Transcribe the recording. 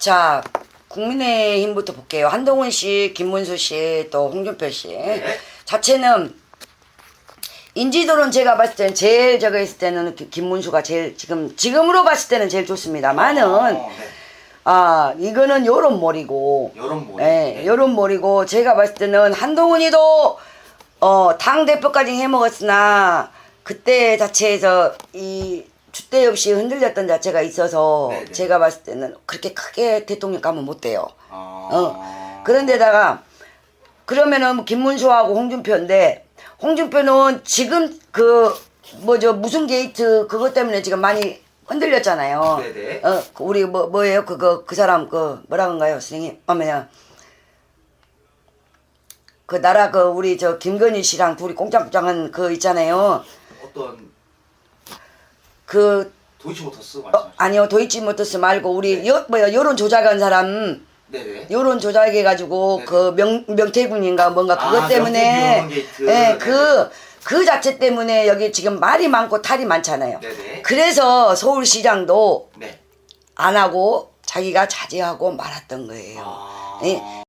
자, 국민의힘부터 볼게요. 한동훈 씨, 김문수 씨, 또 홍준표 씨. 자체는 인지도는 제가 봤을 때는 제일 저거 했을 때는 기- 김문수가 제일 지금 지금으로 봤을 때는 제일 좋습니다만은 어, 네. 아 이거는 요런 몰이고 요런 몰이. 예, 네. 요런 몰이고 제가 봤을 때는 한동훈이도 어 당 대표까지 해먹었으나 그때 자체에서 이 주대 없이 흔들렸던 자체가 있어서 네네. 제가 봤을 때는 그렇게 크게 대통령 가면 못 돼요. 어. 어. 그런데다가 그러면은 뭐 김문수하고 홍준표인데 홍준표는 지금 그 뭐죠 무슨 게이트 그것 때문에 지금 많이 흔들렸잖아요. 네네. 어그 우리 뭐 뭐예요 그거 그 사람 그 뭐라 그런가요 선생님? 어머냐 그 나라 그 우리 저 김건희 씨랑 둘이 꽁장꽁장한 그 있잖아요. 어떤 그 도이치 모터스 어, 말씀하시죠? 아니요 도이치 모터스 말고 우리 네. 여 뭐야 여론 조작한 사람. 네네. 여론 조작해 가지고 네네. 그 명, 명태군인가 뭔가 그것 아, 때문에 명태균 게이트. 예, 네네. 그, 그 자체 때문에 여기 지금 말이 많고 탈이 많잖아요. 네네. 그래서 서울시장도 네. 안 하고 자기가 자제하고 말았던 거예요. 아. 예.